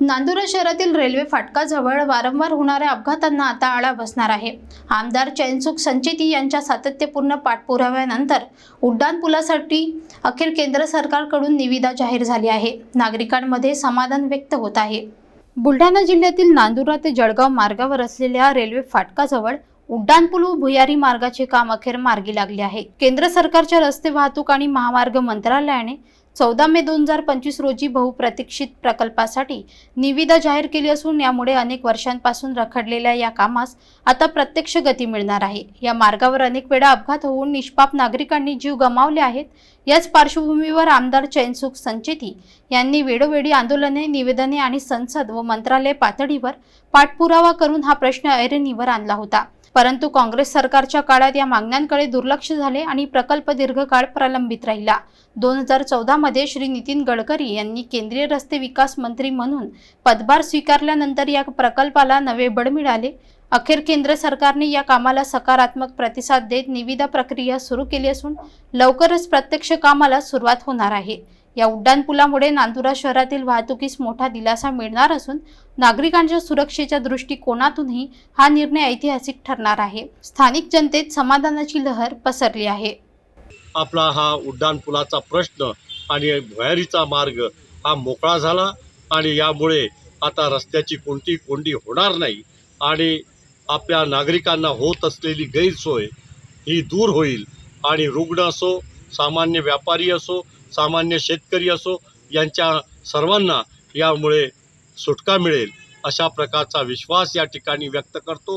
नांदुरा शहरातील रेल्वे फाटकाजवळ वारंवार होणाऱ्या अपघातांना आता आळा बसणार आहे. आमदार चैनसुख संचेती यांच्या सातत्यपूर्ण पाठपुराव्यानंतर उड्डाणपुलासाठी अखेर केंद्र सरकारकडून निविदा जाहीर झाली आहे. नागरिकांमध्ये समाधान व्यक्त होत आहे. बुलढाणा जिल्ह्यातील नांदुरा ते जळगाव मार्गावर असलेल्या रेल्वे फाटकाजवळ उड्डाणपूल व भुयारी मार्गाचे काम अखेर मार्गी लागले आहे. केंद्र सरकारच्या रस्ते वाहतूक आणि महामार्ग मंत्रालयाने चौदा मे दोन हजार पंचवीस रोजी बहुप्रतीक्षित प्रकल्पासाठी निविदा जाहीर केली असून यामुळे अनेक वर्षांपासून रखडलेल्या या कामास आता प्रत्यक्ष गती मिळणार आहे. या मार्गावर अनेक वेळा अपघात होऊन निष्पाप नागरिकांनी जीव गमावले आहेत. याच पार्श्वभूमीवर आमदार चैनसुख संचेती यांनी वेळोवेळी आंदोलने निवेदने आणि संसद व मंत्रालय पातळीवर पाठपुरावा करून हा प्रश्न ऐरणीवर आणला होता. परंतु काँग्रेस सरकारच्या काळात या मागण्यांकडे दुर्लक्ष झाले आणि प्रकल्प दीर्घकाळ प्रलंबित राहिला. दोन हजार चौदामध्ये श्री नितीन गडकरी यांनी केंद्रीय रस्ते विकास मंत्री म्हणून पदभार स्वीकारल्यानंतर या प्रकल्पाला नवे बळ मिळाले. अखेर केंद्र सरकारने या कामाला सकारात्मक प्रतिसाद देत निविदा प्रक्रिया सुरू केली असून लवकरच प्रत्यक्ष कामाला सुरुवात होणार आहे. या उड्डाणपुलामुळे नांदुरा शहरातील वाहतुकीस मोठा दिलासा मिळणार असून नागरिकांच्या सुरक्षेच्या दृष्टिकोनातूनही हा निर्णय ऐतिहासिक ठरणार आहे. स्थानिक जनतेत समाधानाची लहर पसरली आहे. आपला हा उड्डाणपुलाचा प्रश्न आणि भुयारीचा मार्ग हा मोकळा झाला आणि यामुळे आता रस्त्याची कोणती कोंडी होणार नाही आणि आपल्या नागरिकांना होत असलेली गैरसोय ही दूर होईल आणि रुग्ण असो सामान्य व्यापारी असो सामान्य शेतकरी असो यांच्या सर्वांना यामुळे सुटका मिळेल अशा प्रकारचा विश्वास या ठिकाणी व्यक्त करतो.